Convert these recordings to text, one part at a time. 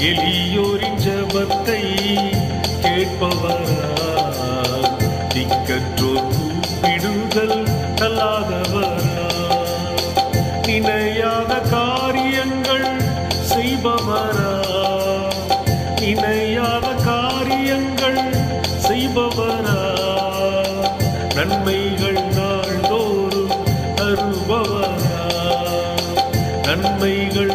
எளியோரின் ஜபத்தை கேட்பவரா திக்கற்றோர் கூப்பிடுதல் தள்ளாதவரா இணையாத காரியங்கள் செய்பவரா இணையாத காரியங்கள் செய்பவரா நன்மைகள் நாள்தோறும் தருபவரா நன்மைகள்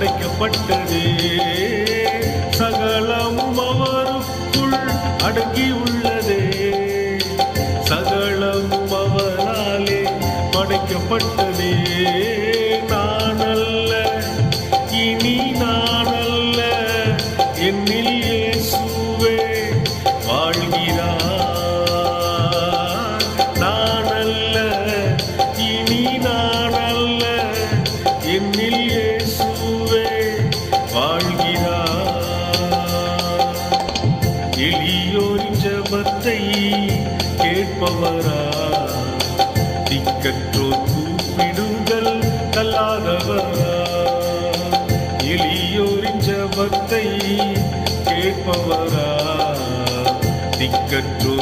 அடைக்கப்பட்டதே வரா திக்கற்றோ கூப்பிடுங்கள் கல்லாதவரா? எளியோரின் ஜபத்தை கேட்பவரா? திக்கற்றோ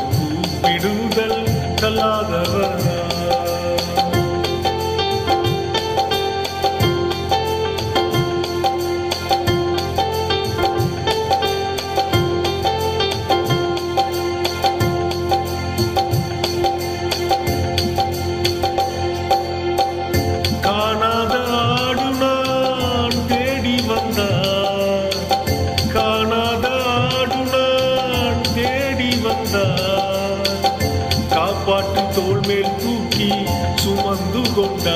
ചേർത്തു കീ ചുമന്നുകൊണ്ടാ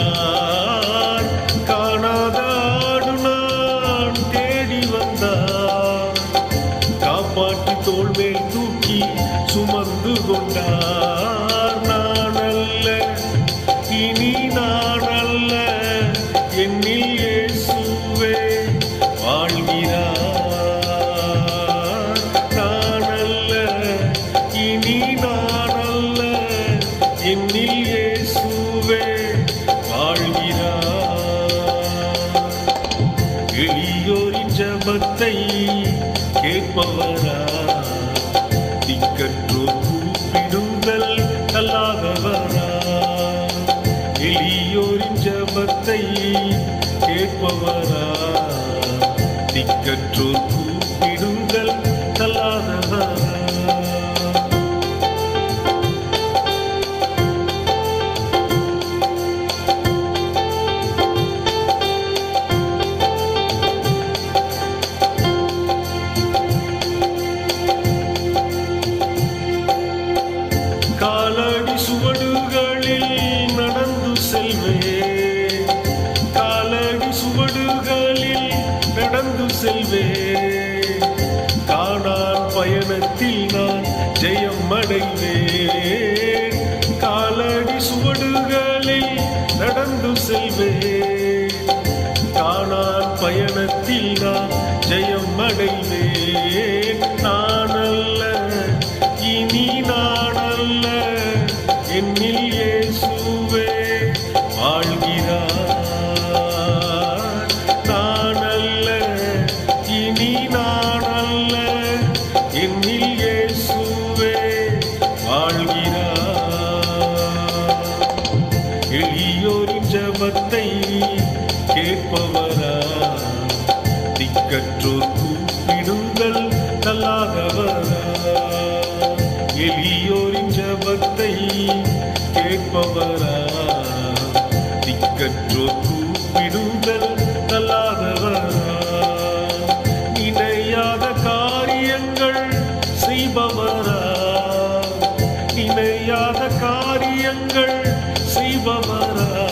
நாமத்தை கேட்பவரா? திக்கற்றோ கூப்பிடுதல் அல்லாதவரா? எளியோரின் ஜபத்தை கேட்பவரா? திக்கற்றோர் அடைந்தேன். காலடி சுவடுகளில் நடந்து செல்வேன். காணான் பயணத்தில் நான் ஜெயம் அடைந்தேன் கற்றோர் கூப்பிடுங்கள் நல்லாதவரா எளியோரின் ஜபத்தை கேட்பவரா? திக்கற்றோர் கூப்பிடுங்கள் நல்லாதவரா நினையாத காரியங்கள் செய்பவரா? நினையாத காரியங்கள் செய்பவரா?